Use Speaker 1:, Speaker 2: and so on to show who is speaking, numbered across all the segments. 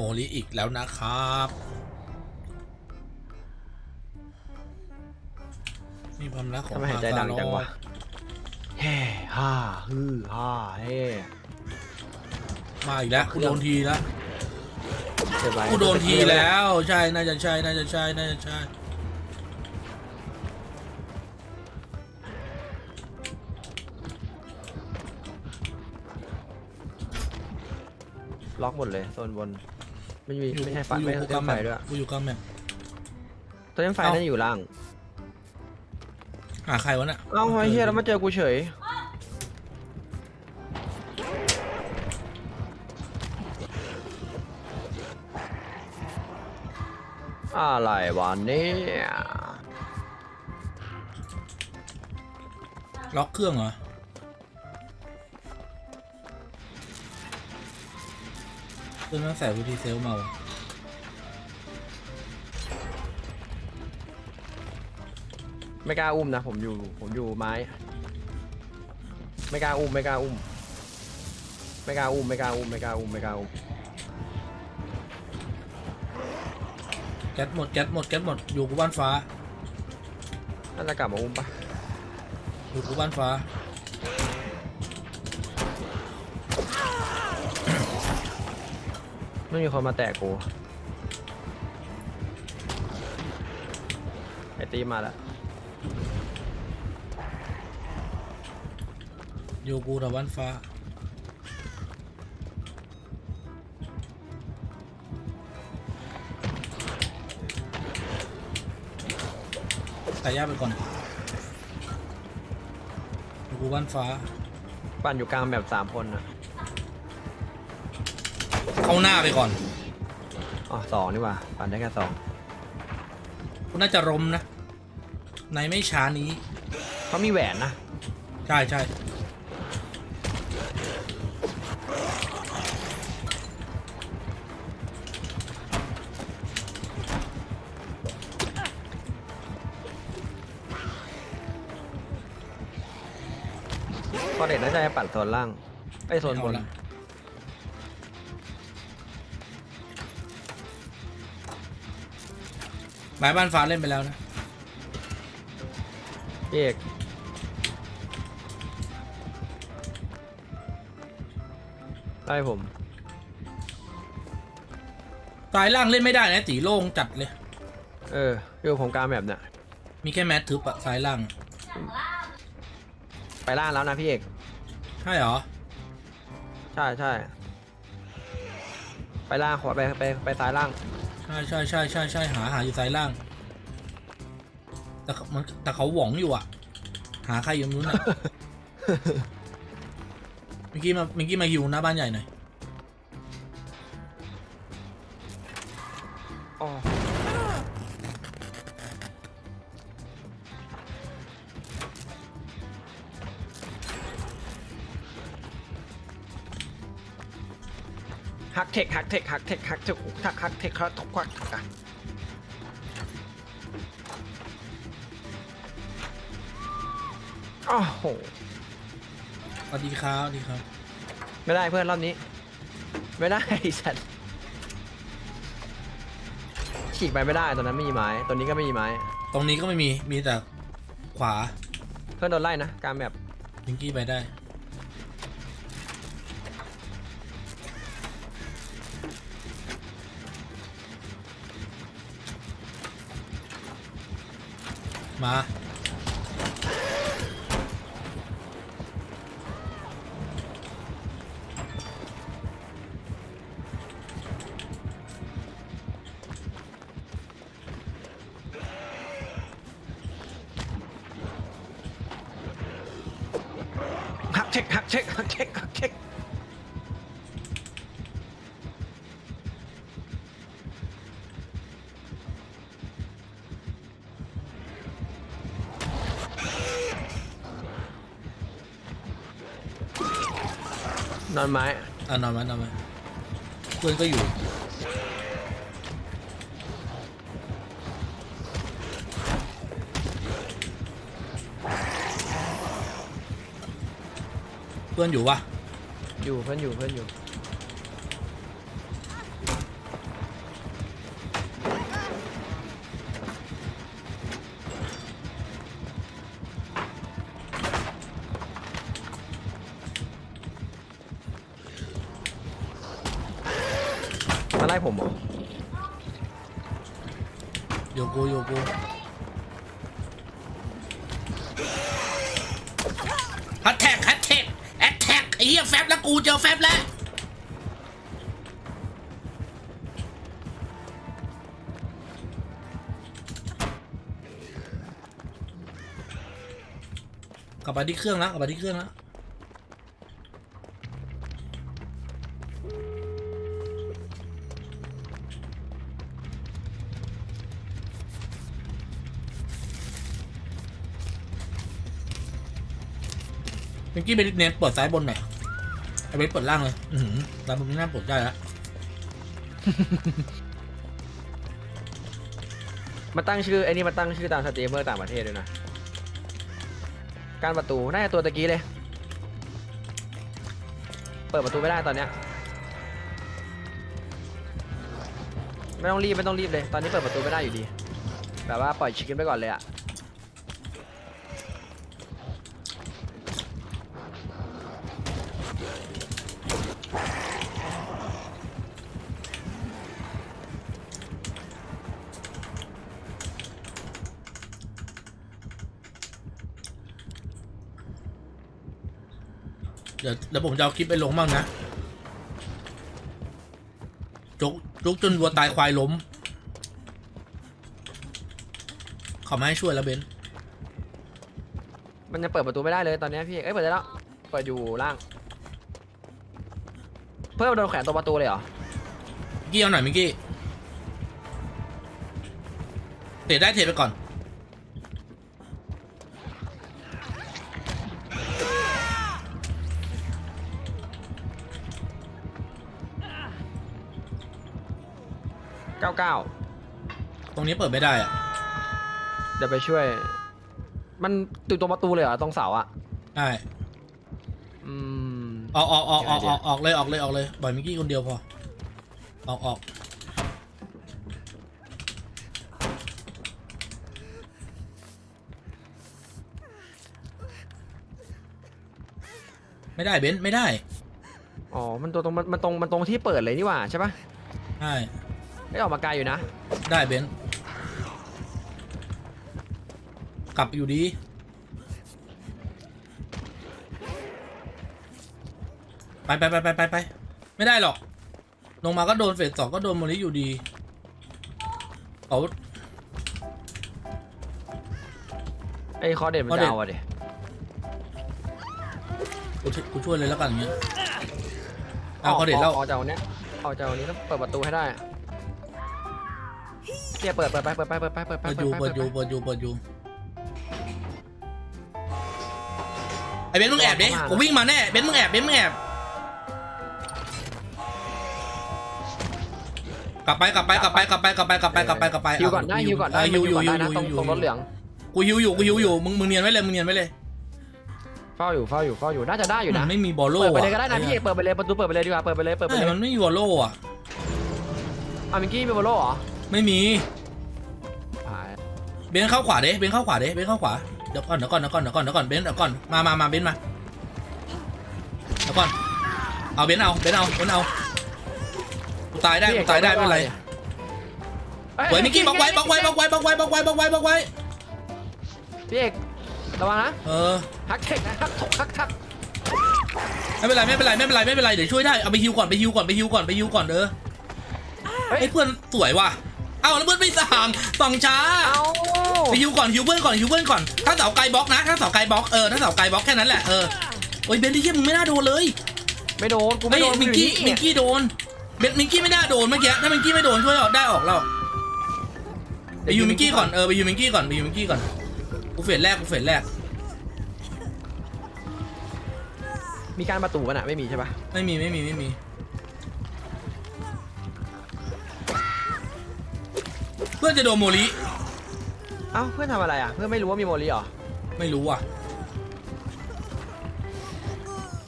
Speaker 1: โมลิอีกแล้วนะครับนี่ความรักของ
Speaker 2: ทำไมหายใจดังจังวะเฮ้ฮ่าฮือฮ่าเฮ้
Speaker 1: มาอีกแล้วกูโดนทีแล้ว
Speaker 2: เจ็บไหม
Speaker 1: กูโดนทีแล้ว ใช่น่าจะใช่น่าจะใช่น่าจะใช่
Speaker 2: ล็อกหมดเลยโซนบน ไม่มี
Speaker 1: อยู่
Speaker 2: ไม่ใช่ไฟ
Speaker 1: กูอยู่
Speaker 2: ไม่
Speaker 1: กู
Speaker 2: ใช่
Speaker 1: กำ
Speaker 2: ไฟ
Speaker 1: แมป
Speaker 2: ด้วย
Speaker 1: กูอยู่กำแมป
Speaker 2: ตัวนี้ไฟ
Speaker 1: เอ้า
Speaker 2: น่าจะอยู่ล่าง
Speaker 1: หาใครวะน่ะ
Speaker 2: เอ้าไอ้เฮียแล้วมาเจอกูเฉยอะไรวะเนี่ย
Speaker 1: ล็อกเครื่องเหรอ ครื่องนั้นใส่วิธีเซลเมาวะ
Speaker 2: ไม่กล้าอุ้มนะผมอยู่ผมอยู่ไม้ ไม่กล้าอุ้มไม่กล้าอุ้มไม่กล้าอุ้มไม่กล้าอุ้มไม่กล้าอุ้มไม่กล้าอุ้ม
Speaker 1: แก๊สหมดแก๊สหมดแก๊สหมดอยู่กูบ้านฟ้า
Speaker 2: น่าจะกลับมาอุ้มปะ
Speaker 1: อยู่กูบ้านฟ้า
Speaker 2: ไม่มีคนมาแตะกูไอตีมาแล้ว
Speaker 1: อยู่กูแถวบ้านฟ้าแต่ย่าไปก่อนอยู่กูบ้านฟ้า
Speaker 2: ปั่นอยู่กลางแบบสามคนนะ
Speaker 1: เข้าหน้าไปก่อน
Speaker 2: อ๋อสองนี่หว่าปั่นได้แค่สอง
Speaker 1: กูน่าจะรมนะ ในไม่ช้านี้
Speaker 2: เขามีแหวนนะ
Speaker 1: ใช่ใช่
Speaker 2: พอเด็ดน่าจะให้ปั่นโซนล่างไอยโซนบน
Speaker 1: เอาละ หมายบ้านฟ้าเล่นไปแล้วนะ
Speaker 2: พี่เอกได้ผม
Speaker 1: สายล่างเล่นไม่ได้นะตีโล่งจัดเลย
Speaker 2: เอออยู่ผมกลางแบบเนี่ย
Speaker 1: มีแค่แมททึบอะสายล่างอะ
Speaker 2: ไปล่างแล้วนะพี่เอก
Speaker 1: ใช่เหรอ
Speaker 2: ใช่ใช่ไปล่างขวาไปไปไปซ้ายล่าง
Speaker 1: ใช่ใช่ใช่ใช่ใช่หาหาอยู่สายล่าง แต่เขามันแต่เขาหวงอยู่อะหาใครอยู่นู้นอะเมื่อกี้มาเมื่อกี้มาฮิวหน้าบ้านใหญ่หน่อย
Speaker 2: คฮักเทคฮักเทคฮักเทคฮักฮักเทคฮักทุกคนอะโอ้โห
Speaker 1: สวัสดีครับสวัสดีครับ
Speaker 2: ไม่ได้เพื่อนรอบนี้ ไม่ได้ไอ้สัตว์ฉีกไปไม่ได้ตอนนั้นไม่มีไม้ตัวนี้ก็ไม่มีไม้
Speaker 1: ตรงนี้ก็ไม่มี มีแต่ขวา
Speaker 2: เพื่อนโดนไล่นะกลารแบบ
Speaker 1: พิงกี้ไปได้ มา
Speaker 2: ฮักเช็คฮักเช็คฮักเช็คฮักเช็ค นอนไม้
Speaker 1: อะนอนไว้นอนไว้เพื่อนก็อยู่ เพื่อนอยู่ปะ
Speaker 2: อยู่เพื่อนอยู่เพื่อนอยู่ ผมเหรอ
Speaker 1: โยกูโยกูฮัตแท็กฮัตแท็กแอตแท็กไอ้เหี้ยแฟบแล้วกูเจอแฟบแล้วกลับไปที่เครื่องแล้วกลับไปที่เครื่องแล้ว เมื่อกี้ไปเน้นเปิดซ้ายบนหน่อยไอ้ไปเปิดล่างเลย อือหือซ้ายบนไม่น่าเปิดได้แล้ว
Speaker 2: มาตั้งชื่อไอ้นี่มาตั้งชื่อตามสตรีมเมอร์ต่างประเทศด้วยนะ การประตูน่าจะตัวตะกี้เลย เปิดประตูไม่ได้ตอนเนี้ย ไม่ต้องรีบไม่ต้องรีบเลย ตอนนี้เปิดประตูไม่ได้อยู่ดี แบบว่าปล่อยชิคกินไปก่อนเลยอะ
Speaker 1: เดี๋ยวเดี๋ยวผมจะเอาคลิปไปลงบ้างนะจกจกจนวัวตายควายล้ม เขาไม่ให้ช่วยแล้วเบนซ์
Speaker 2: มันยังเปิดประตูไม่ได้เลยตอนเนี้ยพี่เอ้ยเปิดได้แล้วเปิดอยู่ล่าง เพิ่มโดนแขวนตัวประตูเลยเหรอ
Speaker 1: มิกกี้เอาหน่อยมิกกี้เตะได้เทไปก่อน
Speaker 2: 99
Speaker 1: ตรงนี้เปิดไม่ได้อะ
Speaker 2: เดี๋ยวไปช่วย มันติดตัวประตูเลยเหรอตรงเสาอะ
Speaker 1: ได้
Speaker 2: อืม
Speaker 1: ออกออกออกออก
Speaker 2: เดี๋
Speaker 1: อ
Speaker 2: ยว
Speaker 1: อกออกเลยออกเลยออกเลยปล่อยมิกกี้คนเดียวพอ ออกออกไม่ได้เบนซ์ไม่ได้
Speaker 2: อ๋อ มันตัวตรงมันมันตรงมันตรงที่เปิดเลยนี่หว่าใช่ปะ
Speaker 1: ใช่
Speaker 2: ไม่ออกมาไกลอยู่นะ
Speaker 1: ได้เบนซ์กลับอยู่ดี ไปไปไปไปไปไปไม่ได้หรอก ลงมาก็โดนเฟสสองก็โดนโมลิอยู่ดีเขา
Speaker 2: ไอ้คอเด็ดมัน
Speaker 1: คอเด็
Speaker 2: จะ
Speaker 1: ด
Speaker 2: เอาอะดิ
Speaker 1: กูช่วยกูช่วยเลยแล้วกันอย่างเงี้ยเอาเขาเด็ดแล้ว
Speaker 2: ออกจากวันเนี้ยออกจากวันนี้ต้องเปิดประตูให้ได้อะ เนี่ยเปิดเปิดไปเปิดไปเปิดไปเปิดไป
Speaker 1: เปิดอยู่
Speaker 2: ไป
Speaker 1: เปิดอยู่
Speaker 2: ไป
Speaker 1: เปิดอยู่เปิดอยู่ไอเบนซ์มึงแอบดิกูวิ่งมาแน่เบนซ์มึงแอบเบนซ์มึงแอบกลับไปกลับไปกลับไปกลับไปกลับไปกลับไปกลับไปกลับไป
Speaker 2: ฮิวก่อนได้ฮิวก่อนได้
Speaker 1: เฮิวอยู่
Speaker 2: มัน
Speaker 1: ฮิว
Speaker 2: ได้
Speaker 1: อ
Speaker 2: นะ
Speaker 1: ยู่
Speaker 2: ตรง
Speaker 1: ฮิวอยู่
Speaker 2: ตรงรถเหลือง
Speaker 1: กูฮิวอยู่กูฮิวอยู่มึงมึงเนียนไว้เลยมึงเนียนไว้เลย
Speaker 2: เฝ้าอยู่เฝ้าอยู่เฝ้าอยู่น่าจะได้อยู่
Speaker 1: มั
Speaker 2: นะ
Speaker 1: นไม่มีบอลโล่
Speaker 2: เปิดไป
Speaker 1: อะ
Speaker 2: เลยก็ได้นะพี่เปิดไปเลยประตูเปิดไปเลยดีกว่าเปิดไปเลยเปิดไป
Speaker 1: ใช่
Speaker 2: เลย
Speaker 1: มันไม่มีบอลโล่อะ
Speaker 2: อะมิงกี้มีบอลโล่เหรอ
Speaker 1: ไม่มี
Speaker 2: หาย
Speaker 1: เบนซ์เข้าขวาเด้เบนซ์เข้าขวาเด้เบนซ์เข้าขวาเดี๋ยวก่อนเดี๋ยวก่อนเดี๋ยวก่อนเดี๋ยวก่อนเดี๋ยวก่อนเบนซ์เดี๋ยวก่อนมามามาเบนซ์มาเดี๋ยวก่อนเอาเบนซ์เอาเบนซ์เอาเบนซ์เอากูตายได้กูตายได้ไม่เป็นไรเฮ้ยมิกกี้บล็อกไว้บล็อกไว้บล็อกไว้บล็อกไว้บล็อกไว้บล็อกไว้บล็อกไว้
Speaker 2: พี่เอกระวังนะ
Speaker 1: เออ
Speaker 2: ฮักเทคนะฮักถกฮักทัก
Speaker 1: ไม่เป็นไรไม่เป็นไรไม่เป็นไรไม่เป็นไรเดี๋ยวช่วยได้เอาไปฮิวก่อนไปฮิวก่อนไปฮิวก่อนไปฮิวก่อนเด้อ
Speaker 2: เฮ้ย
Speaker 1: ไอ้ยเพื่อนสวยว่ะ เอาแล้วเพื่อนไม่สั่งสั่งช้า
Speaker 2: เอา
Speaker 1: ไปฮิวก่อนฮิวเพื่อนก่อนฮิวเพื่อนก่อนถ้าเสาไกลบล็อกนะถ้าเสาไกลบล็อกเออถ้าเสาไกลบล็อกแค่นั้นแหละเออโอ้ยเบนที่เชี่ยมึงไม่น่าโดนเลย
Speaker 2: ไม่โดนกู
Speaker 1: ไม่
Speaker 2: ไม่โดน
Speaker 1: มิงกี้
Speaker 2: อยู่
Speaker 1: มิ
Speaker 2: นี่
Speaker 1: งกี้โดนเบนมิงกี้ไม่น่าโดนเมื่อกี้ถ้ามิงกี้ไม่โดนช่วยออกได้ออกแล้วไปฮิวมิงกี้ก่อนเออไปฮิวมิงกี้ก่อนไปฮิวมิงกี้ก่อนกูเฟสแรกกูเฟสแรก
Speaker 2: มีการประตูกันอะไม่มีใช่ปะ
Speaker 1: ไม่มีไม่มีไม่มี พื่อนจะโดนโมลิ
Speaker 2: เอ้าเพื่อนทำอะไรอะเพื่อนไม่รู้ว่ามีโมลีเหรอ
Speaker 1: ไม่รู้ว่ะ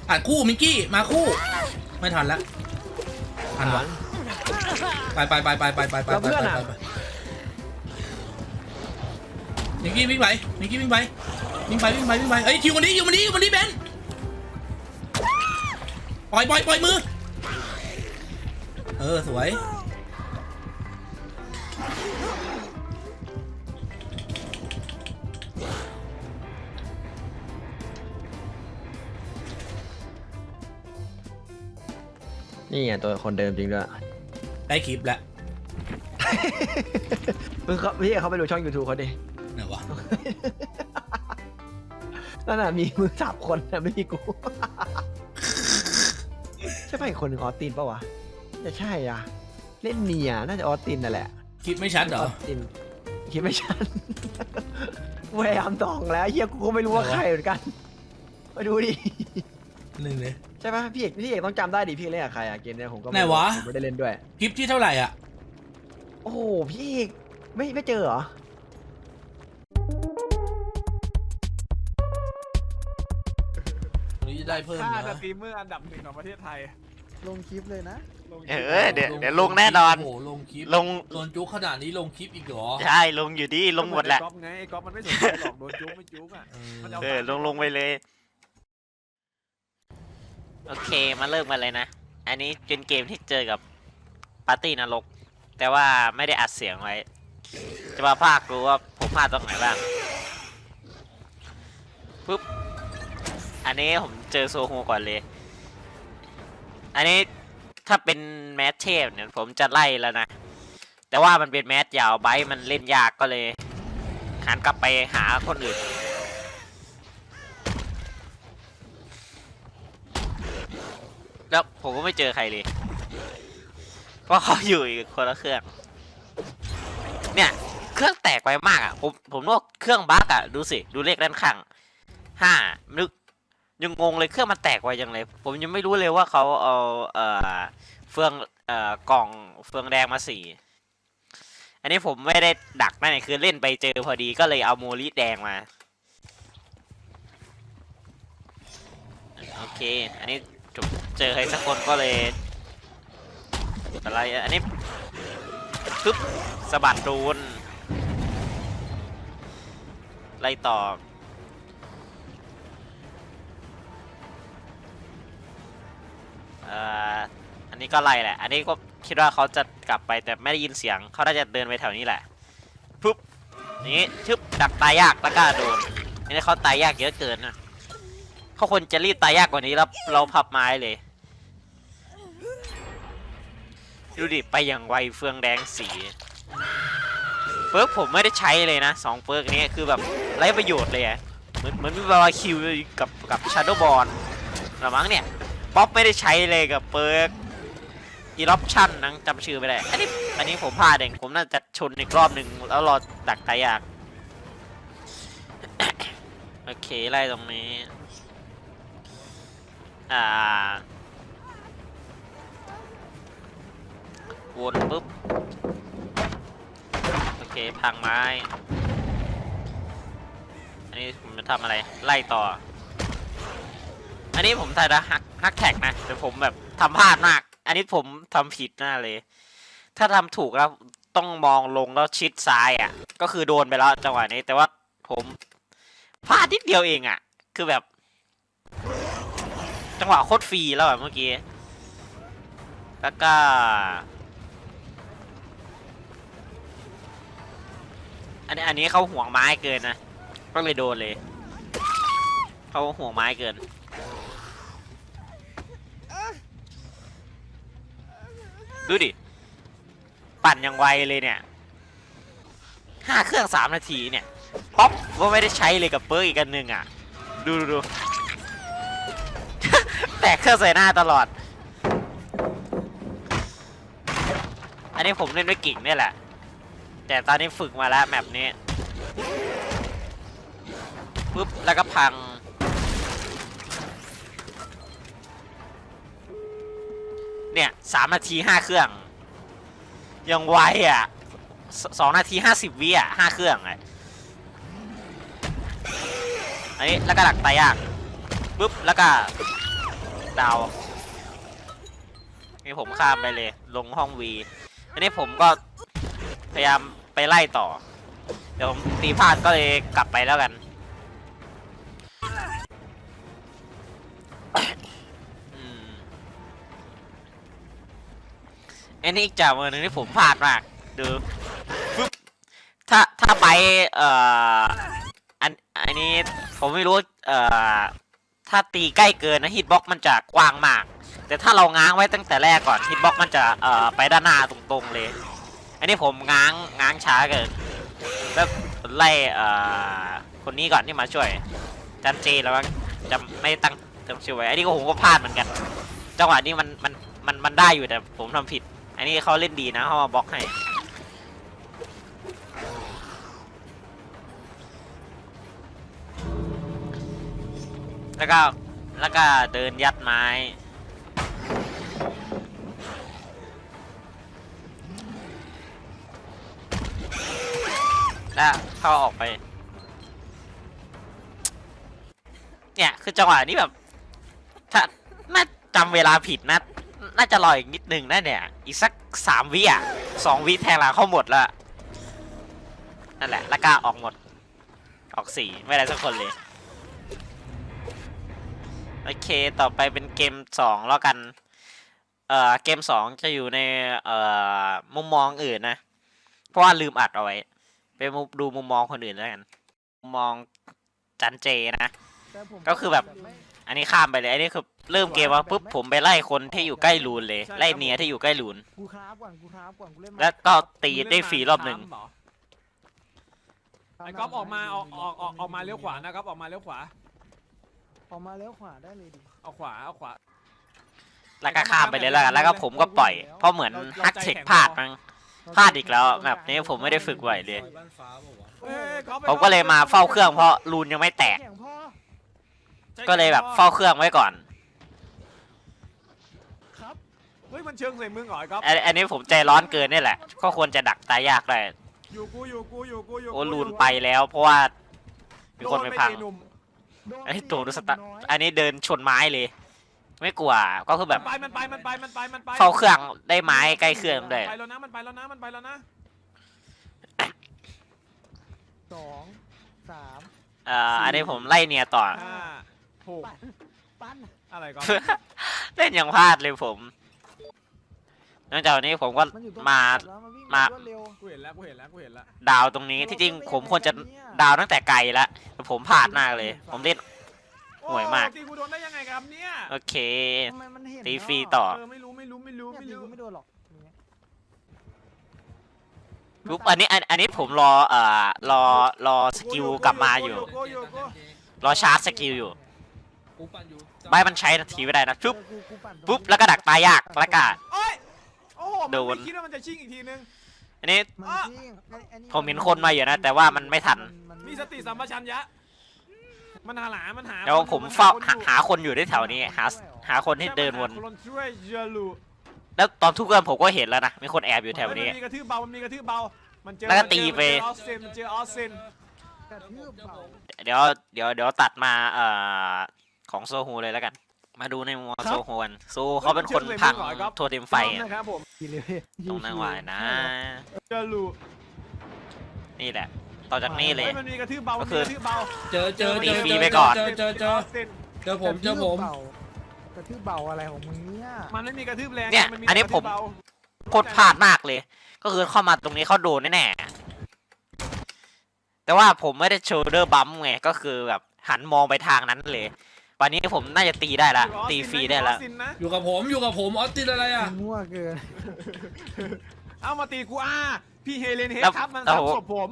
Speaker 1: อ่านคู่มิงกี้มาคู่ ไม่ทันละทันวะไปไปไปไปไปไปไป
Speaker 2: แล้วเพื่อนอะ
Speaker 1: ไปไปมิงกี้วิ่งไปมิงกี้วิ่งไปวิ่งไปวิ่งไปวิ่งไปเอ้ยคิวมันนี้คิวมันนี้คิวมันนี้เบนปล่อยปล่อยปล่อยมือเออสวย
Speaker 2: นี่ไงตัวคนเดิมจริงด้วย
Speaker 1: ได้คลิปแล้ว
Speaker 2: มึงเขาพี่เขาไปดูช่องยูทูบเขาดิ
Speaker 1: ไหนวะ
Speaker 2: นั่นน่ะมีมือสับคนนะไม่มีกู ใช่ไหมคนออตินปะวะจะใช่อะ เล่นเนียน่าจะออตินนั่นแหละ
Speaker 1: คลิปไม่ชัดเหร
Speaker 2: อ
Speaker 1: อ
Speaker 2: อสตินคิดไม่ชัดพยายามส่องแล้วเฮียกูก็ไม่รู้ว่า
Speaker 1: ไหนวะ
Speaker 2: ใครเหมือนกันมาดูดิ
Speaker 1: หนึ่งเลย
Speaker 2: ใช่ป่ะพี่เอกพี่เอกต้องจำได้ดิพี่เล่นกับใครอะเกมเนี้ยผมก็ม่
Speaker 1: ไหนวะ
Speaker 2: ผมไม่ได้เล่นด้วย
Speaker 1: คลิปที่เท่าไหร่อะ
Speaker 2: โอ้โหพี่เอกไม่ไม่เจอเหรอ
Speaker 1: วันนี้จะได้เพิ่ม
Speaker 3: ค่า
Speaker 1: นะ
Speaker 3: สตรีมเมอร์อันดับหนึ่งของประเทศไทย
Speaker 4: ลงคลิปเลยนะ
Speaker 3: ลง
Speaker 5: เออเดี๋ยวเดี๋ยวลงแน่นอน
Speaker 1: โอ้โหลงคลิป
Speaker 5: ลง
Speaker 1: โดนจุกขนาดนี้ลงคลิปอีกเหรอ
Speaker 5: ใช่ลงอยู่ดีลงหมดแหละ
Speaker 3: ก๊อฟไงไอ้ก๊อฟมันไม่สนใจหรอกโดนจุ๊บไม่จุ๊บอะ มันเอา
Speaker 5: เออลงลงไปเลย โอเคมาเริ่มกันเลยนะ อันนี้เป็นเกมที่เจอกับปาร์ตี้นรก แต่ว่าไม่ได้อัดเสียงไว้ จะมาพากรู้ว่าผมพลาดตรงไหนบ้างปุ๊บ อันนี้ผมเจอโซโฮก่อนเลย อันนี้ ถ้าเป็นแมสเทพเนี่ยผมจะไล่แล้วนะ แต่ว่ามันเป็นแมสยาวไบมันเล่นยากก็เลย หันกลับไปหาคนอื่น แล้วผมก็ไม่เจอใครเลย เพราะเขาอยู่อีกคนละเครื่อง เนี่ยเครื่องแตกไปมากอะ ผมผมนึกว่าเครื่องบั๊กอะ ดูสิ ดูเลขด้านข้างห้านึก ยังงงเลยเครื่องมันแตกไวยังเลยผมยังไม่รู้เลยว่าเขาเอาเอ่อเฟืองเอ่อกล่องเฟืองแดงมาสี่อันนี้ผมไม่ได้ดักนั่นเองคือเล่นไปเจอพอดีก็เลยเอาโมลิแดงมาโอเค อันนี้จุเจอใครสักคนก็เลยอะไรอันนี้ปึ๊บสะบัดโดนไล่ต่อ เอ่ออันนี้ก็ไล่แหละ อันนี้ก็คิดว่าเขาจะกลับไปแต่ไม่ได้ยินเสียง เขาน่าจะเดินไปแถวนี้แหละปุ๊บนี้ชึบดักตายยากแล้วก็โดนอันนี้เขาตายยากเยอะเกินนะเขาควรจะรีบตายยากกว่านี้แล้วเราพับไม้เลยดูดิไปอย่างไวเฟืองแดงสีเปิร์กผมไม่ได้ใช้เลยนะสองเปิร์กนี้คือแบบไร้ประโยชน์เลยเหมือนเหมือนมีบาคิวกับกับชาร์โดบอลหรือมั้งเนี่ย ป๊อปไม่ได้ใช้เลยกับเปิร์กอีล็อปชั่นนังจำชื่อไม่ได้ อันนี้อันนี้ผมพลาดเองผมน่าจะชนอีกรอบหนึ่งแล้วรอดักตายยากโอเคไล่ตรงนี้ อ่า วนปุ๊บ โอเคพังไม้ อันนี้ผมจะทำอะไร ไล่ต่อ อันนี้ผมใส่ละฮักฮักแท็กนะแต่ผมแบบทำพลาดมาก อันนี้ผมทำผิดหน้าเลย ถ้าทำถูกแล้วต้องมองลงแล้วชิดซ้ายอะ ก็คือโดนไปแล้วจังหวะนี้ แต่ว่าผมพลาดนิดเดียวเองอะ คือแบบ จังหวะโคตรฟรีแล้วแบบเมื่อกี้ แล้วก็อันนี้อันนี้เขาห่วงไม้เกินนะก็เลยโดนเลย เขาห่วงไม้เกิน ดูดิ ปั่นยังไวเลยเนี่ยห้าเครื่องสามนาทีเนี่ยป๊อปว่าไม่ได้ใช้เลยกับเปิร์กอีกอันหนึ่งอะ ดูดูดูแตกเครื่องใส่หน้าตลอด อันนี้ผมเล่นด้วยกิ่งนี่แหละ แต่ตอนนี้ฝึกมาแล้วแมปนี้ปุ๊บแล้วก็พัง เนี่ยสามนาทีห้าเครื่อง ยังไวอะสองนาทีห้าสิบวิอะห้าเครื่องอะอันนี้แล้วก็ดักตายยากปุ๊บแล้วก็ดาวนี่ผมข้ามไปเลย ลงห้องวีอันนี้ผมก็พยายามไปไล่ต่อ เดี๋ยวผมตีพลาดก็เลยกลับไปแล้วกัน อันนี้อีกจากมือหนึ่งที่ผมพลาดมาก ดูปึ๊บถ้าถ้าไปเอ่ออันอันนี้ผมไม่รู้เอ่อถ้าตีใกล้เกินนะฮิตบ็อกมันจะกว้างมาก แต่ถ้าเราง้างไว้ตั้งแต่แรกก่อนฮิตบ็อกมันจะเอ่อไปด้านหน้าตรงๆเลย อันนี้ผมง้างง้างช้าเกินแล้วไล่เอ่อคนนี้ก่อนที่มาช่วยจันเจแล้วจะไม่ตั้งจำชื่อไว้อันนี้ก็ผมก็พลาดเหมือนกัน จังหวะนี้มันมันมันมันได้อยู่แต่ผมทำผิด อันนี้เขาเล่นดีนะเขามาบล็อกให้ แล้วก็ แล้วก็เดินยัดไม้ แล้วเข้าออกไป เนี่ย คือจังหวะนี้แบบ ถ้าน่าจำเวลาผิดนะ น่าจะรออีกนิดนึงนะเนี่ย อีกสักสามวิอะสองวิแทงหลังเข้าหมดแล้วนั่นแหละแล้วก็ออกหมด ออกสี่ไม่ได้สักคนเลย โอเคต่อไปเป็นเกมสองแล้วกัน เอ่อเกมสองจะอยู่ในเอ่อมุมมองอื่นนะ เพราะว่าลืมอัดเอาไว้ ไปมุมดูมุมมองคนอื่นแล้วกัน มุมมองจันเจนะ ก็คือแบบ อันนี้ข้ามไปเลย อันนี้คือเริ่มเกมมาปุ๊บผมไปไล่คนที่อยู่ใกล้รูนเลย ไล่เนียที่อยู่ใกล้รูน
Speaker 4: กูคราฟก่อนกูคราฟก่อนกูเล่นมา
Speaker 5: แล้วก็ตีได้ฟรีรอบหนึ่ง
Speaker 3: เหรอไอ้ก๊อฟออกมาออกออกออกออกมาเลี้ยวขวานะครับออกมาเลี้ยวขวา
Speaker 4: ออกมาแล้วขวาได้เลยดิ
Speaker 3: เอาขวาเอาขวา
Speaker 5: แล้วก็ข้ามไปเลยแล้วกันแล้วก็ผมก็ปล่อย เพราะเหมือนฮักเทคพลาดมั้ง พลาดอีกแล้วแบบนี้ผมไม่ได้ฝึกไหวเลย
Speaker 1: บ้านฟ้าเปล่าวะ
Speaker 3: เอ้ยก๊อฟไป
Speaker 5: ผมก็เลยมาเฝ้าเครื่องเพราะรูนยังไม่แตก
Speaker 4: แข่งพ่อ
Speaker 5: ก็เลยแบบเฝ้าเครื่องไว้ก่อน
Speaker 4: ครับ
Speaker 3: เฮ้ยมันเชิงใส่มึงเหรอไอ้ก๊อฟ
Speaker 5: อันอันนี้ผมใจร้อนเกินนี่แหละ ก็ควรจะดักตายยากเลย
Speaker 3: อยู่กูอยู่กูอยู่กูอยู่กู
Speaker 5: โอ้รูนไปแล้วเพราะว่ามีคนไปพัง
Speaker 3: โดนหนุ่ม
Speaker 4: โดน
Speaker 5: ไอ้ยตัวดูสตาร์
Speaker 4: น้อย
Speaker 5: อันนี้เดินชนไม้เลย ไม่กลัวก็คือแบบ
Speaker 3: มันไปมันไปมันไปมันไปมันไป
Speaker 5: เฝ้าเครื่องได้ไม้ใกล้เครื่องด้วย
Speaker 3: ไปแล้วนะมันไปแล้วนะมันไปแล้วนะ
Speaker 4: สองสาม
Speaker 5: เอ่ออันนี้ผมไล่เนียต่อ
Speaker 3: ห้า หก
Speaker 4: ปั้นปั้น
Speaker 3: อะไรก๊อฟ
Speaker 5: เล่นอย่างพลาดเลยผมนอกจากนี้ผมก็
Speaker 4: มันอยู่ตรง
Speaker 5: มา
Speaker 4: แล้วนวิ่ง
Speaker 5: มา
Speaker 4: รวดเร็ว
Speaker 3: กูเห็นแล้วกูเห็นแล้วกูเห็นแล้ว
Speaker 5: ดาวตรงนี้ที่จริงผมควรจะดาวตั้งแต่ไกลแล้วแต่ผมพลาดมากเลย ผมเล่น ห่วยมาก
Speaker 3: โอ้ตีกูโดนได้ยังไงครับเนี่ย
Speaker 5: โอเค
Speaker 4: ทำไมมันเห็น
Speaker 5: ตี
Speaker 4: เนอะ
Speaker 5: ฟรีต่อ
Speaker 3: เออไม่รู้ไม่รู้ไม่รู้
Speaker 4: เนี่ย
Speaker 3: ไม่
Speaker 4: ตี
Speaker 3: รู้
Speaker 4: กูไม่โดนหรอกอย่างเงี้ย
Speaker 5: ปุ๊บอันนี้อันอันนี้ผมรอเอ่อรอรอสกิลกลับมาอยู่
Speaker 3: กูอยู่กู
Speaker 5: รอชาร์จสกิลอยู่
Speaker 1: กูปั่นอยู่
Speaker 5: ใบมันใช้นาทีไม่ได้นะปุ๊บ
Speaker 4: เออกูกูปั่นตรง
Speaker 5: ปุ๊บแล้วก็ดักตายยากแล้วก็
Speaker 3: โอ้ยโอ้โห
Speaker 5: โด
Speaker 3: มัน
Speaker 5: น
Speaker 3: ไม่คิดว่ามันจะชิงอีกทีนึง
Speaker 5: อันนี้
Speaker 4: มันจริงไอ้ไอ้
Speaker 5: ผมเห็นคนมาอยู่นะแต่ว่ามันไม่ทัน
Speaker 3: มีสติสัมปชัญญะ มันหาหลามันหา
Speaker 5: แล้ว
Speaker 3: คนอยู่
Speaker 5: ผม
Speaker 3: น
Speaker 5: เฝ้า
Speaker 3: คน
Speaker 5: หา
Speaker 3: อยู่
Speaker 5: หาคนอยู่ที่แถวนี้หาหาคนที่เดินวน
Speaker 3: ใช่มัหาคนช่วยเยลู
Speaker 5: แล้วตอนทุกเรื่องผมก็เห็นแล้วนะมีคนแอบอยู่แถวนี้
Speaker 3: มันมีกระทืบเบา มันมีกระทืบเบา มันเจอ
Speaker 5: แล้วก็
Speaker 3: มันเจอ
Speaker 5: ตีไป
Speaker 3: มันเจอออสซินมันเจอออสซิน
Speaker 4: กระทืบเบา
Speaker 5: เดี๋ยวเดี๋ยวเดี๋ยวตัดมาเอ่อ ของโซฮูเลยแล้วกัน มาดูในมุมมองโซฮูกันโซฮูเขาเป็นคนพังโทเทมไฟ
Speaker 3: พร้อม
Speaker 5: อะ
Speaker 3: นะครับผม
Speaker 4: ดีเลย
Speaker 5: ตรงนั้นวายนะ
Speaker 3: เจอลู
Speaker 5: นี่แหละ ต่อจากนี้เลย
Speaker 3: ฮ้มันมีกระทืบเบา
Speaker 5: ก็
Speaker 3: มัน
Speaker 5: คื
Speaker 3: มี
Speaker 5: อ
Speaker 3: กระทืบเบา
Speaker 1: เจอเจอ
Speaker 5: ตี
Speaker 1: เจอ
Speaker 5: ฟรี
Speaker 1: เจอ
Speaker 5: ไปก่อน
Speaker 1: เจอเจอเจอ
Speaker 3: ออสซิน
Speaker 1: เจอผมเจอผม
Speaker 4: กระทืบเบากระทืบเบาอะไรของมึงเนี่ย
Speaker 3: มันไม่มีกระทืบแรง
Speaker 5: เนี่ย
Speaker 3: มัมี
Speaker 5: อันนี้
Speaker 3: กระทืบ
Speaker 5: ผม
Speaker 3: เบา
Speaker 5: โคตรพลาดมากเลย ก็คือเข้ามาตรงนี้เขาโดนแน่ๆแต่ว่าผมไม่ได้โชเดอร์บัมไงก็คือแบบหันมองไปทางนั้นเลย วันนี้ผมน่าจะตีได้ละ ตีฟรีได้ละ
Speaker 3: ออสซินนะ
Speaker 1: อยู่กับผมอยู่กับผมออสตินอะไรอะ
Speaker 4: มึงมั่วเกิน
Speaker 3: เอามาตีกูอ่าพี่เฮเลนเฮก
Speaker 5: แล้ว
Speaker 3: ครับมัน
Speaker 5: แล้ว
Speaker 3: ซ้ำ
Speaker 5: ผม
Speaker 3: ศพผม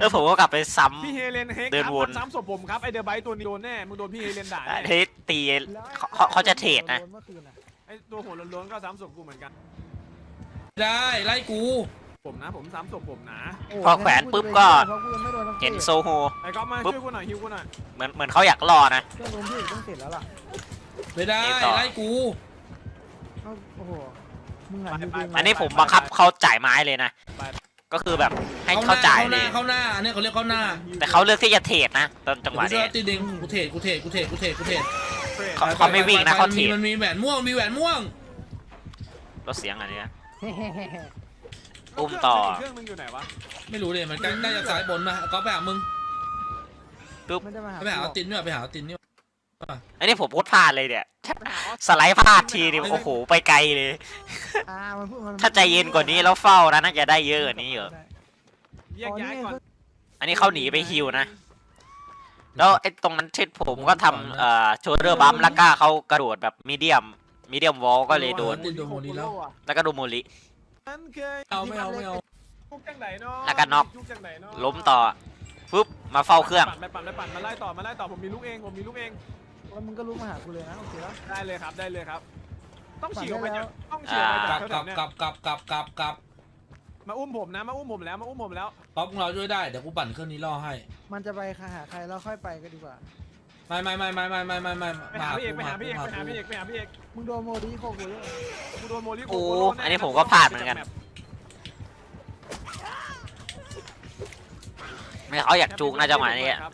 Speaker 5: แล้วผมก็กลับไปซ้
Speaker 3: พี่เฮเลนเฮก
Speaker 5: เดิ
Speaker 3: คนรับ
Speaker 5: วน
Speaker 3: มันซ้ำศพผมครับไอเดอร์ไบต์ตัวนี้โดนแน่มึงโดนพี่เฮเลนด่าำแน่
Speaker 5: อันนี้ตี
Speaker 4: แล้วไอ้
Speaker 5: เขาเขาเขาจะเทรดนะ
Speaker 4: โเมื่อคืนน่ะ
Speaker 3: ไอตัวหัวโล้นๆก็ซ้ำศพกูเหมือนกัน
Speaker 1: ได้ไล่กู
Speaker 3: ผมนะ ผมซ้ำศพผมนะ
Speaker 4: โอ้
Speaker 5: พอแขวนปุ๊บก็
Speaker 4: เพราะกูยังไม่โดนทั้ง
Speaker 5: เห็น
Speaker 4: พจ
Speaker 5: โซโฮ
Speaker 3: ไอ้ก๊อฟมา
Speaker 5: ปุ๊บ
Speaker 3: ช่วยกูหน่อยฮิวกูหน่อย
Speaker 5: เหมือนเหมือนเขาอยากรอนะ
Speaker 4: เครื่องรวมพี่ต้องเสร็จแล้วล่ะ
Speaker 1: ไม่ได้
Speaker 5: เอ็นต่อ
Speaker 1: ไล่กู
Speaker 4: เอ้าโอ้โหมึงอะ
Speaker 3: ไป
Speaker 4: ยู
Speaker 3: ไป
Speaker 4: เกม
Speaker 5: อันนี้ผมบังคับเขาจ่ายไม้เลยนะ ก็คือแบบให้เขาจ่าย
Speaker 1: เข้าห
Speaker 5: เล
Speaker 1: น้าย เข้าหน้าอันนี้เขาเรียกเข้าหน้า
Speaker 5: แต่เขาเลือกที่จะเทรดนะ ตอนจังหวะ
Speaker 1: เดี๋ยว
Speaker 5: นี้
Speaker 1: กูช่วยตีดิงกูเทรดกูเทรดกูเทรดกูเทรดกูเทรด
Speaker 5: เขาเขาไม่วิ่งนะ
Speaker 1: ป
Speaker 5: เขา
Speaker 1: ป
Speaker 5: เทรด
Speaker 1: มันมีแหวนม่วงมีแหวนม่วง
Speaker 5: รถเสียงอันนี้นะ
Speaker 4: เฮ้เฮ้เฮ้เฮ้
Speaker 5: อุ้มต่อ
Speaker 3: เครื่องนึงอยู่ไหนวะ
Speaker 1: ไม่รู้เลยมันใกล้ใกล้จะสายบนมาก็ไปหามึง
Speaker 4: มันจะมาหา
Speaker 1: ไปหาเอาตินนี่ว่ะไปหาเอาตินนี่ว่ะ
Speaker 5: อันนี้ผมโคตรพลาดเลยเนี่ยสไลด์พลาดทีนี่โอ้โหไปไกลเลย
Speaker 4: อ่ามันพูดมัน
Speaker 5: ถ้าใจเย็นกว่านี้แล้วเฝ้านะน่าจะได้เยอะกว่านี้เยอะ
Speaker 3: แยกย้ายก่อน
Speaker 5: อันนี้เขาหนีไปฮิวนะแล้วไอ้ตรงนั้นเช็ดผมก็ทำเอ่อโชเดอร์บัมแล้วก็เขากระโดดแบบมีเดียมมีเดียมวอลก็เลยโดน
Speaker 1: ติดโดนโมลีแล้ว
Speaker 5: แล้วก็โดนโมลิ
Speaker 3: นั่นเคย
Speaker 1: เอาไม่เอาไม่เอา
Speaker 3: ยุกจังไหนเนาะ
Speaker 5: แล้วก็น็อก
Speaker 3: ยุจังไหนเนาะ
Speaker 5: ล้มต่อปุ๊บมาเฝ้าเครื่อง
Speaker 3: ปั่นไปปั่นไปปั่นมาไล่ต่อมาไล่ต่อผมมีลูกเองผมมีลูกเอง
Speaker 4: แล้วมึงก็ลุกมาหากูเลยนะโอเคแล้ว
Speaker 3: ได้เลยครับได้เลยครับ ต้องฉีกออกไป
Speaker 4: ปั่นได้
Speaker 3: จาก
Speaker 4: แล้ว
Speaker 3: ต้องฉีกออกไป
Speaker 1: ก
Speaker 3: จา
Speaker 1: ลั
Speaker 3: ก
Speaker 1: บกลับ
Speaker 3: แถวๆเนี่ย
Speaker 1: กลับกลับกลับกลับกลับ
Speaker 3: มาอุ้มผมนะมาอุ้มผมแล้วมาอุ้มผมแล้ว
Speaker 1: ป๊อปมึงเราช่วยได้เดี๋ยวกูปั่นเครื่องนี้ล่อให้
Speaker 4: มันจะไปหาใครแล้วค่อยไปก็ดีกว่า
Speaker 1: ไม่ไม่ไม่ไม่ไม่ไม่ไม่ไม่
Speaker 3: ไปหาพี่เอกไปหาพี่เอกไปหาพี่เอกไปหาพี่เอก
Speaker 4: มึงโดนโมดีโคกูเยอะ
Speaker 3: กูโดนโมลิ
Speaker 5: โอ้
Speaker 3: โโดแอั
Speaker 5: นนี้ผมก็พลาดเหมือนกัน ไม่เขาอยากจูงน่าจะมาเนี่ย
Speaker 3: ครับ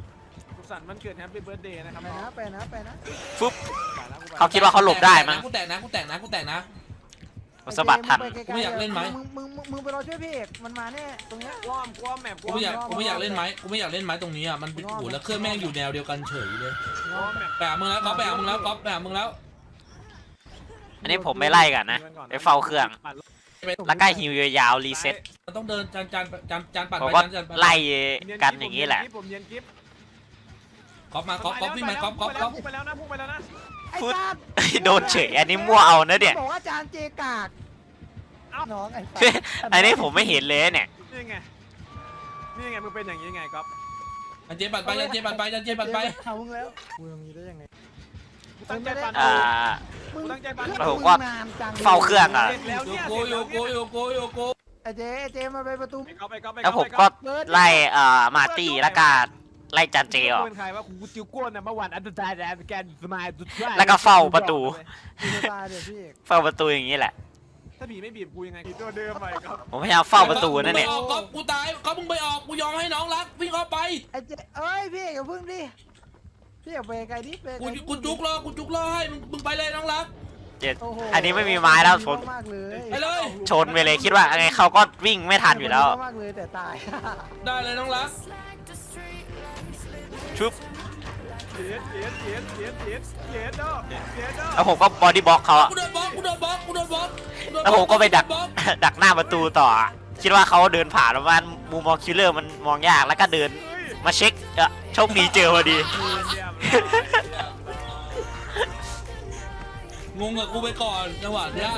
Speaker 3: สุขสันต์วันเกิดแฮปปี้เบิร์ดเดย์นะครับ
Speaker 4: ไปนะไปนะไปนะ
Speaker 5: ปุ๊บ
Speaker 3: ไปแล้วกูไป
Speaker 5: เขาคิดว่าเขาหลบได้มั้ง
Speaker 1: กูแตกนะกูแตกนะกูแตกนะ
Speaker 5: ผมสะบัดทัน
Speaker 4: ไอ้เจ
Speaker 1: กูไม่อยากเล่นไหม
Speaker 4: มึงมึงมึงมึงไปรอช่วยพี่เอกมันมาแน่ตรงเนี้ย
Speaker 3: กล้อมกล้อมแมป
Speaker 1: กูไม่อยากกูไม่อยากเล่นไม้กูไม่อยากเล่นไม้ตรงนี้อะมันเป็นหูแล้วเครื่องแม่งอยู่แนวเดียวกันเฉยเลย
Speaker 3: กล้อมแมป
Speaker 1: แปะมึงแล้วก๊อฟแปะมึงแล้วก๊อฟแปะมึงแล้ว
Speaker 5: อันนี้ผมไม่ไล่กันนะ ไปเฝ้าเครื่อง แล้วก็ฮิวยาวๆรีเซ็ต
Speaker 1: มันต้องเดินจานจานจานจานปั่น
Speaker 5: ผม
Speaker 1: ไป
Speaker 5: ก็
Speaker 1: จานจานปั่น
Speaker 5: ไล่กันอย่างนี้แหละ
Speaker 3: ผมเย็นกิ๊บ
Speaker 1: ก๊อฟมาก๊อฟก๊อฟวิ่งมาก๊อฟก๊อฟก๊อฟ
Speaker 3: พุ่งไปแล้วนะพุ่งไปแล้วนะ
Speaker 4: ไอ้
Speaker 5: พูด
Speaker 4: จาน
Speaker 5: โดนเฉยอันนี้มั่วเอานะเนี่ย
Speaker 4: บอกว่าจานเจกาก
Speaker 3: เอ้า
Speaker 4: น้องไอ้สัตว์
Speaker 5: อันนี้ผมไม่เห็นเลยเนี่ย
Speaker 3: นี่ไง นี่ไงมึงเป็นอย่างนี้ไงก๊อฟ
Speaker 1: จานเจปั่นไปจานเจปั่นไปจานเจปั่นไป
Speaker 4: เอามึงแล้วกูตรงนี้ได้ยังไง
Speaker 3: กูตั้งใจปั่น
Speaker 5: อ่า
Speaker 4: มึง
Speaker 3: ตั้งใจปั่น
Speaker 4: เค
Speaker 5: ผ
Speaker 4: รื่อง
Speaker 5: มก็
Speaker 4: งนานจัง
Speaker 5: เฝ้าเครื่องอะ
Speaker 3: เสร็จแล้ว
Speaker 1: โย
Speaker 3: เนี่ย
Speaker 1: โกโยโกโยโกโยโก
Speaker 4: ไอ้เจไอ้เจมาไปประตู
Speaker 3: ไปก๊อฟไปก๊อฟไป
Speaker 5: แล้วผม
Speaker 3: ไป
Speaker 5: ก็
Speaker 3: อฟ
Speaker 4: เบิร์ด
Speaker 5: ไล่เอ่อมาร์ตี้แล้วก็ ไล่จันเจออก
Speaker 3: เป็นใครว่ากูจิวก้นนะเมื่อวานอันตรายแดนแกนสมายสุดท้าย
Speaker 5: แล้วก็เฝ้าประตู
Speaker 4: กูจะตายเดี๋ยวพี่เอก
Speaker 5: เฝ้าประตูอย่างนี้แหละ
Speaker 3: ถ้าผีไม่บีบกูยังไงผีตัวเดิมไปก๊อฟ
Speaker 5: ผมพยายามเฝ้าประตูนั่นเนี่ย
Speaker 1: ก๊อฟกูตายก๊อฟมึงไปออกกูยอมให้น้องรักวิ่งเข้าไป
Speaker 4: ไอ้เจเอ้ยพี่เอกอย่าพึ่งดิพี่เอกไปไกลดิไปไก
Speaker 1: กู
Speaker 4: ลดิ
Speaker 1: กูจุกรอกูจุกรอให้มึงมึงไปเลยน้องรัก
Speaker 5: เจ็ด
Speaker 4: โโห
Speaker 5: อันนี้ไม่มีไม้แล้วชน
Speaker 4: มากเลย
Speaker 1: ไปเลย
Speaker 5: ชนไปเลยคิดว่าไงเขาก็วิ่งไม่ทันอยู่แล้ว
Speaker 4: มากเลยแต่ตาย
Speaker 1: ได้เลยน้องรัก
Speaker 5: ชุบ
Speaker 3: เย็ดเย็ดเย็ดเย็ดเย็ดเย็ดเนาะเย็ดเนาะ
Speaker 5: แล้วผมก็บอดี้บล็อกเขาอะ
Speaker 1: กูโดนบล็อกกูโดนบล็อกกูโดนบล็อก
Speaker 5: แล้วผมก็ไปดัก ดักหน้าประตูต่ออะคิดว่าเขาเดินผ่านประมาณมุมองคิลเลอร์มันมองยากแล้วก็เดินมาเช็คอะโชคดีเจอพอดี
Speaker 1: งงกับกูไปก่อนจังหวะเนี้ย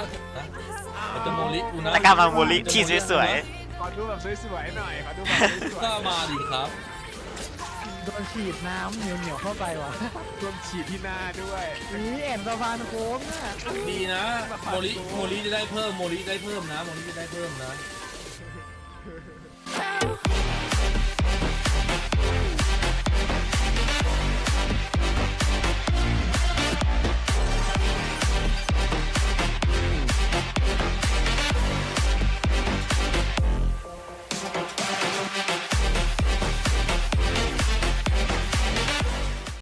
Speaker 1: มันจะโมลิกูนะ
Speaker 5: แล้วก็มาโมลิที่สวยๆ
Speaker 3: ขอดูแบบสวยๆหน่อยขอดูแบบสวยๆ
Speaker 1: ก็มาดิครับ
Speaker 4: ดนฉีดน้ำเหนียวเหนียวๆเข้าไปว่ะ
Speaker 3: ๆรวมฉีดที่หน้าด้วย
Speaker 4: นี่แอนสะพานโค้งน่ะ
Speaker 1: ดีนะโมลิโมลิจะได้เพิ่มโมลิได้เพิ่มนะโมลิจะได้เพิ่มนะ